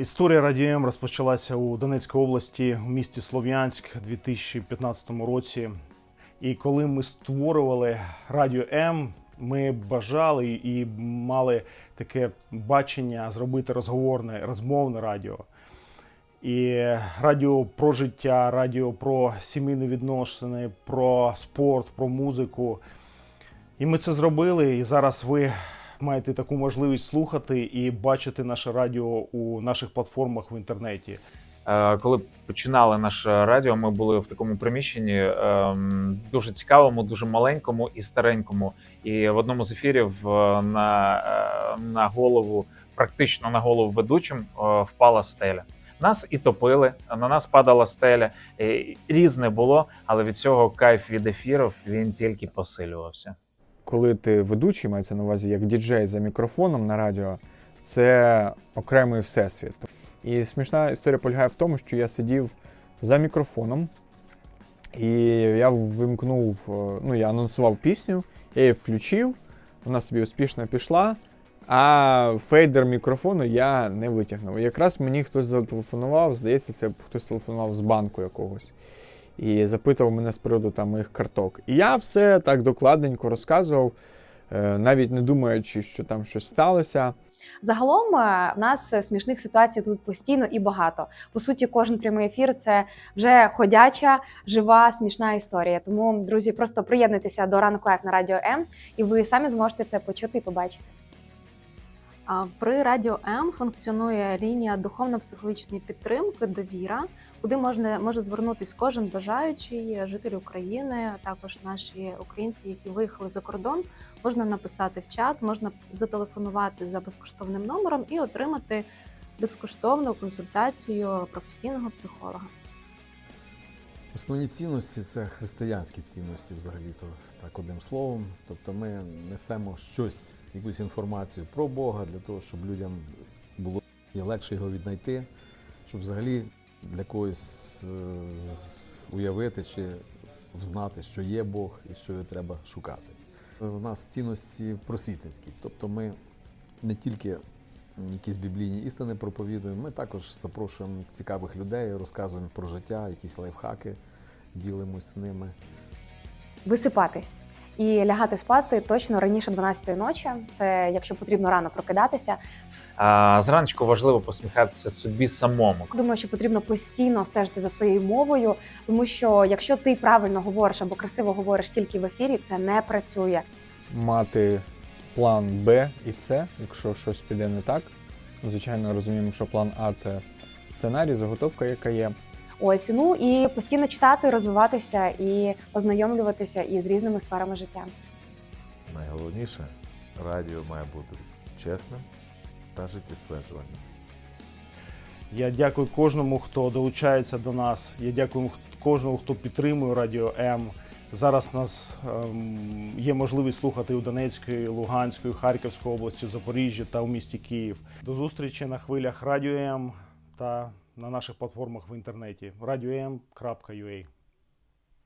Історія Радіо М розпочалася у Донецькій області у місті Слов'янськ у 2015 році. І коли ми створювали Радіо М, ми бажали і мали таке бачення зробити розговорне, розмовне радіо. І радіо про життя, радіо про сімейні відносини, про спорт, про музику. І ми це зробили. І зараз ви маєте таку можливість слухати і бачити наше радіо у наших платформах в інтернеті. Е, Коли починали наше радіо, ми були в такому приміщенні ем, дуже цікавому, дуже маленькому і старенькому. І в одному з ефірів е, на, е, на голову, практично на голову ведучим, впала стеля. Нас і топили, на нас падала стеля. Різне було, але від цього кайф від ефірів він тільки посилювався. Коли ти ведучий, мається на увазі як діджей за мікрофоном на радіо, це окремий всесвіт. І смішна історія полягає в тому, що я сидів за мікрофоном, і я вимкнув, е, ну я анонсував пісню, я її включив, вона собі успішно пішла. А фейдер мікрофону я не витягнув. Якраз мені хтось зателефонував, здається, це хтось телефонував з банку якогось. І запитував мене з приводу там моїх карток. І я все так докладненько розказував, е, навіть не думаючи, що там щось сталося. Загалом е, в нас е, смішних ситуацій тут постійно і багато. По суті, кожен прямий ефір це вже ходяча, жива, смішна історія. Тому, друзі, просто приєднуйтеся до ранок лайф на радіо М, і ви самі зможете це почути і побачити. При радіо М функціонує лінія духовно-психологічної підтримки Довіра, куди можна може звернутись кожен бажаючий житель України, також наші українці, які виїхали за кордон. Можна написати в чат, можна зателефонувати за безкоштовним номером і отримати безкоштовну консультацію професійного психолога. Основні цінності це християнські цінності, взагалі-то так одним словом. Тобто ми несемо щось, якусь інформацію про Бога для того, щоб людям було легше його віднайти, щоб взагалі для когось е, уявити чи взнати, що є Бог і що його треба шукати. У нас цінності просвітницькі, тобто ми не тільки якісь біблійні істини проповідуємо, ми також запрошуємо цікавих людей, розказуємо про життя, якісь лайфхаки, ділимось ними. Висипатись і лягати спати точно раніше 12 ночі. Це якщо потрібно рано прокидатися. А зранку важливо посміхатися собі самому. Думаю, що потрібно постійно стежити за своєю мовою, тому що якщо ти правильно говориш або красиво говориш тільки в ефірі, це не працює. Мати план Б і С, якщо щось піде не так. Ну, Звичайно, розуміємо, що план А це сценарій, заготовка, яка є. Ось ну і постійно читати, розвиватися і ознайомлюватися із різними сферами життя. Найголовніше радіо має бути чесним та життєстверджувальним. Я дякую кожному, хто долучається до нас. Я дякую кожному, хто підтримує Радіо М. Зараз у нас ем, є можливість слухати у Донецької, Луганської, Харківської області, Запоріжжі та у місті Київ. До зустрічі на хвилях Радіо М та на наших платформах в інтернеті. Radio.m.ua